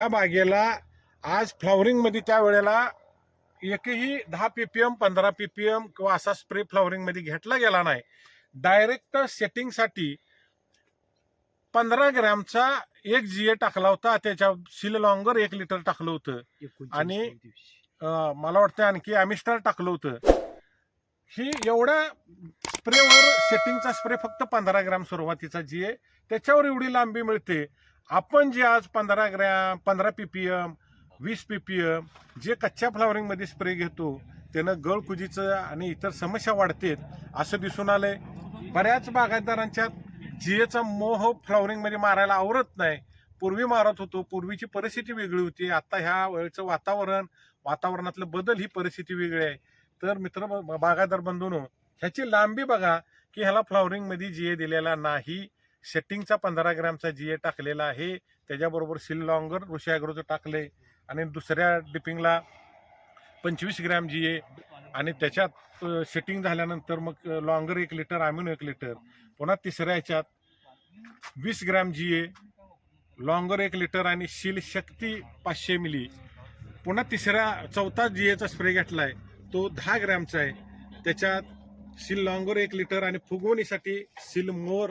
या बागेला आज फ्लॉवरिंगमध्ये त्या वेळेला एकही दहा पीपीएम पंधरा पीपीएम किंवा असा स्प्रे फ्लॉवरिंगमध्ये घेतला गेला नाही. डायरेक्ट सेटिंगसाठी पंधरा ग्रॅमचा एक जीए टाकला होता त्याच्या सिल लॉंगर एक लिटर टाकलं होतं. आणि मला वाटतं आणखी अमिस्टार टाकलं होतं. ही एवढ्या स्प्रेवर सेटिंगचा स्प्रे फक्त पंधरा ग्रॅम सुरुवातीचा जी आहे त्याच्यावर एवढी लांबी मिळते. आपण जे आज पंधरा ग्रॅम पंधरा पीपीएम वीस पीपीएम जे कच्च्या फ्लॉवरिंगमध्ये स्प्रे घेतो त्यानं गळकुजीचं आणि इतर समस्या वाढतेत असं दिसून आलंय. बऱ्याच बागायतदारांच्या जिएचा मोह फ्लॉवरिंगमध्ये मारायला आवरत नाही. पूर्वी मारत होतो पूर्वीची परिस्थिती वेगळी होती. आता ह्या वेळचं वातावरण वातावरणातलं बदल ही परिस्थिती वेगळी आहे. तर मित्र ब- बागायतदार बंधून ह्याची लांबी बघा की ह्याला फ्लॉवरिंगमध्ये जिए दिलेला नाही. सेटिंगचा पंधरा ग्रॅमचा जी ए टाकलेला आहे त्याच्याबरोबर सिल लॉंगर ऋषी टाकलं टाकले आणि दुसऱ्या डिपिंगला पंचवीस ग्रॅम जी ए आणि त्याच्यात सेटिंग झाल्यानंतर मग लॉंगर एक लिटर आमिनो एक लिटर पुन्हा तिसऱ्या ह्याच्यात वीस ग्रॅम जी ए लॉंगर एक लिटर आणि सील शक्ती पाचशे मिली. पुन्हा तिसऱ्या चौथा जी एचा स्प्रे घेतलाय तो दहा ग्रॅमचा आहे. त्याच्यात सील लॉंगर एक लिटर आणि फुगवणीसाठी सील मोर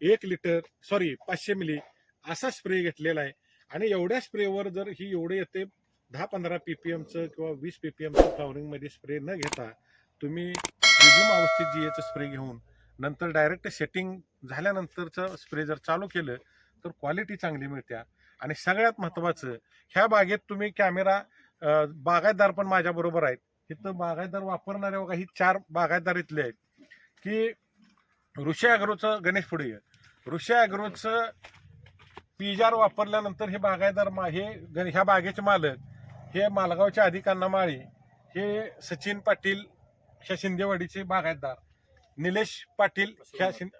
एक लिटर सॉरी पाचशे मिली असा स्प्रे घेतलेला आहे. आणि एवढ्या स्प्रेवर जर ही एवढे येते दहा पंधरा पीपीएमचं किंवा वीस पीपीएमचं फ्लॉवरिंगमध्ये स्प्रे न घेता तुम्ही रिझ्यूम अवस्थेत जीएचं स्प्रे घेऊन नंतर डायरेक्ट सेटिंग झाल्यानंतरचं स्प्रे जर चालू केलं तर क्वालिटी चांगली मिळत्या आणि सगळ्यात महत्वाचं ह्या बागेत तुम्ही कॅमेरा बागायतदार पण माझ्याबरोबर आहेत. इथं बागायतदार वापरणारे बघा ही चार बागायतदार इथले आहेत. की ऋषी अग्रोचं गणेश पुढे ऋषी अॅग्रोचं पिजार वापरल्यानंतर हे बागायतदार मा हे ह्या बागेचे मालक हे मालगावचे अधिकांना माळी हे सचिन पाटील ह्या शिंदेवाडीचे बागायतदार निलेश पाटील ह्या शिंदे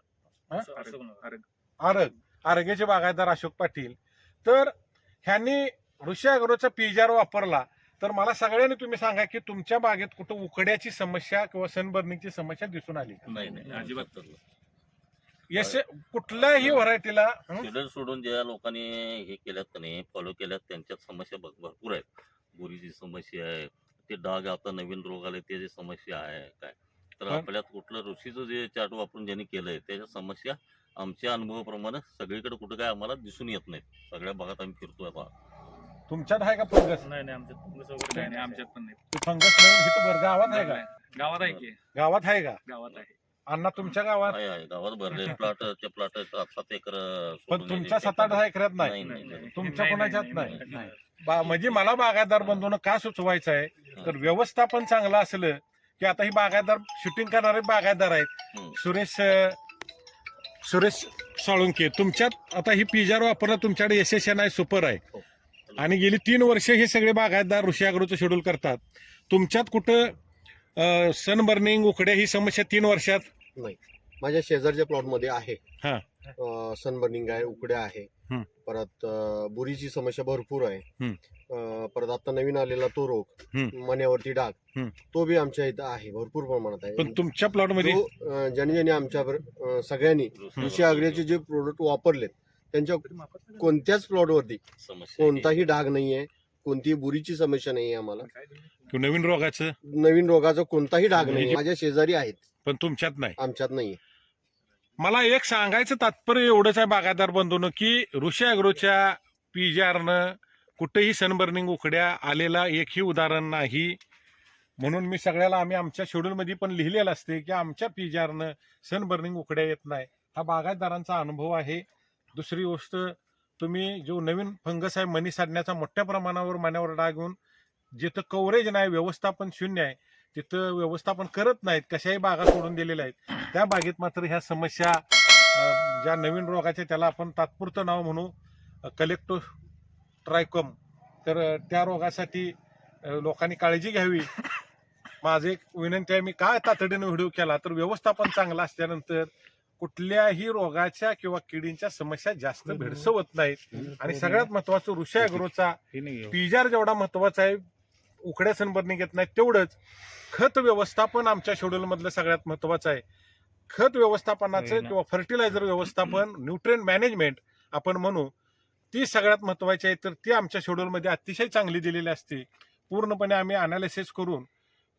आरग. आरगेचे बागायतदार अशोक पाटील. तर ह्यांनी ऋषी अॅग्रोचा पिजार वापरला. तर मला सगळ्यांनी तुम्ही सांगा की तुमच्या बागेत कुठं उकड्याची समस्या किंवा सनबर्निंगची समस्या दिसून आली? नाही नाही. अजिबात यश कुठल्याही व्हरायटीला हं? फिडर सोडून ज्या लोकांनी हे केल्यात का नाही फॉलो केल्यात त्यांच्यात समस्या भर- भरपूर आहेत. बोरीची समस्या आहे ते डाग आता नवीन रोग आले त्याची समस्या आहे काय? तर आपल्यात कुठलं ऋषीचं जे चार्ट वापरून ज्यांनी केलंय त्याच्या समस्या आमच्या अनुभवाप्रमाणे सगळीकडे कुठं काय आम्हाला दिसून येत नाहीत. सगळ्या भागात आम्ही फिरतोय आता. तुमच्यात आहे का फंगस नाही नाही आमच्यात फंगस वगैरे काही नाही आमच्यात पण नाही. फंगस नाही इथं बरं गावात आहे का? नाही. गावात आहे की. गावात आहे का? गावात आहे. अण्णा तुमच्या गावात आहे आहे गावात भरले प्लॉट त्या प्लॉट सात सात एकर पण सोडून तुमच्या. सात आठ दहा एकरात नाही नाही, नाही, नाही, नाही. नाही. तुमच्या नाही, कोणाच्यात नाही, नाही? नाही. बा- म्हणजे मला बागायतदार बंधून का सुचवायचं आहे तर व्यवस्थापन चांगलं असलं की आता ही बागायतदार शूटिंग करणारे बागायतदार आहेत. सुरेश अं, सुरेश साळुंके तुमच्यात आता ही पिजार वापरणं तुमच्याकडे S S N I super आहे आणि गेली तीन वर्ष हे सगळे बागायतदार ऋषी अग्रोचं शेड्यूल करतात तुमच्यात कुठं सनबर्निंग उकड्या ही समस्या तीन वर्षात नाही माझ्या शेजारच्या प्लॉटमध्ये आहे हा. सनबर्निंग आहे उकड्या आहे. परत अं, बुरीची समस्या भरपूर आहे हं. अं, परत आता नवीन आलेला तो रोग. मण्यावरती डाग. तो बी आमच्या इथं आहे भरपूर प्रमाणात आहे पण तुमच्या प्लॉटमध्ये जो, अं, ज्याने ज्याने आमच्या बर- अं, सगळ्यांनी कृषी आग्र्याचे जे प्रोडक्ट वापरलेत त्यांच्या कोणत्याच प्लॉटवरती कोणताही डाग नाहीये कोणतीही बुरीची समस्या नाहीये आम्हाला. किंवा नवीन रोगाचं? नवीन रोगाचा कोणताही डाग नाही म्हणजे- माझ्या शेजारी आहेत. पण तुमच्यात नाही. आमच्यात नाहीये. मला एक सांगायचं तात्पर्य एवढंच आहे बागायतदार बंधून की ऋषी अॅग्रोच्या पिजारनं कुठेही सनबर्निंग उकड्या आलेला एकही उदाहरण नाही. म्हणून मी सगळ्याला आम्ही आमच्या शेड्यूलमध्ये पण लिहिलेलं असते की आमच्या पिजारनं सनबर्निंग उकड्या येत नाही. हा बागायतदारांचा अनुभव आहे. दुसरी गोष्ट तुम्ही जो नवीन फंगस आहे मनी साधण्याचा मोठ्या प्रमाणावर मण्यावर डाग येऊन जिथं कव्हरेज नाही व्यवस्थापन शून्य आहे तिथं व्यवस्थापन करत नाहीत कशाही बागा सोडून दिलेल्या आहेत. त्या बागेत मात्र ह्या समस्या ज्या नवीन रोगाच्या त्याला आपण तात्पुरतं नाव म्हणू कलेक्टो ट्रायकम तर त्या रोगासाठी लोकांनी काळजी घ्यावी. माझं एक विनंती आहे मी काय तातडीनं व्हिडिओ केला? तर व्यवस्थापन चांगलं असल्यानंतर कुठल्याही रोगाच्या किंवा किडींच्या समस्या जास्त भेडसवत नाहीत. आणि सगळ्यात महत्वाचं ऋषा अॅग्रोचा पिजार जेवढा महत्त्वाचा आहे उकड्या सनबर्निंग येत नाही तेवढंच. खत व्यवस्थापन आमच्या शेड्यूल मधलं सगळ्यात महत्वाचं आहे. खत व्यवस्थापनाचं. किंवा फर्टिलायझर व्यवस्थापन न्यूट्रिएंट मॅनेजमेंट आपण म्हणू ती सगळ्यात महत्वाची आहे. तर ती आमच्या शेड्यूलमध्ये अतिशय चांगली दिलेली असते. पूर्णपणे आम्ही अनालिसिस करून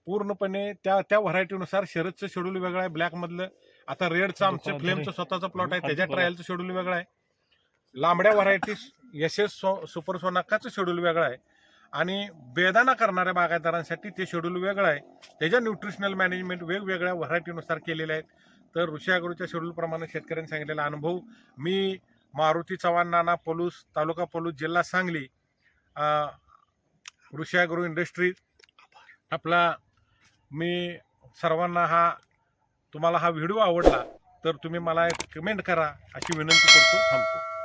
पूर्णपणे त्या त्या व्हरायटीनुसार शरदचं शेड्यूल वेगळं आहे. ब्लॅकमधलं आता रेडचं आमचं फ्लेमचं स्वतःचं प्लॉट आहे त्याच्या ट्रायलचं शेड्यूल वेगळं आहे. लांबड्या variety S S so super सोनाकाचं schedule वेगळं आहे. आणि बेदाना करणाऱ्या बागायतदारांसाठी ते शेड्यूल वेगळं आहे. त्याच्या न्यूट्रिशनल मॅनेजमेंट वेगवेगळ्या व्हरायटीनुसार केलेले आहेत. तर ऋषी अग्रोच्या शेड्यूलप्रमाणे शेतकऱ्यांनी सांगितलेला अनुभव. मी मारुती चव्हाण नाना पलूस तालुका पलूस जिल्हा सांगली ऋषी अग्रो इंडस्ट्री आपला मी सर्वांना हा तुम्हाला हा व्हिडिओ आवडला तर तुम्ही मला एक कमेंट करा अशी विनंती करतो. थांबतो.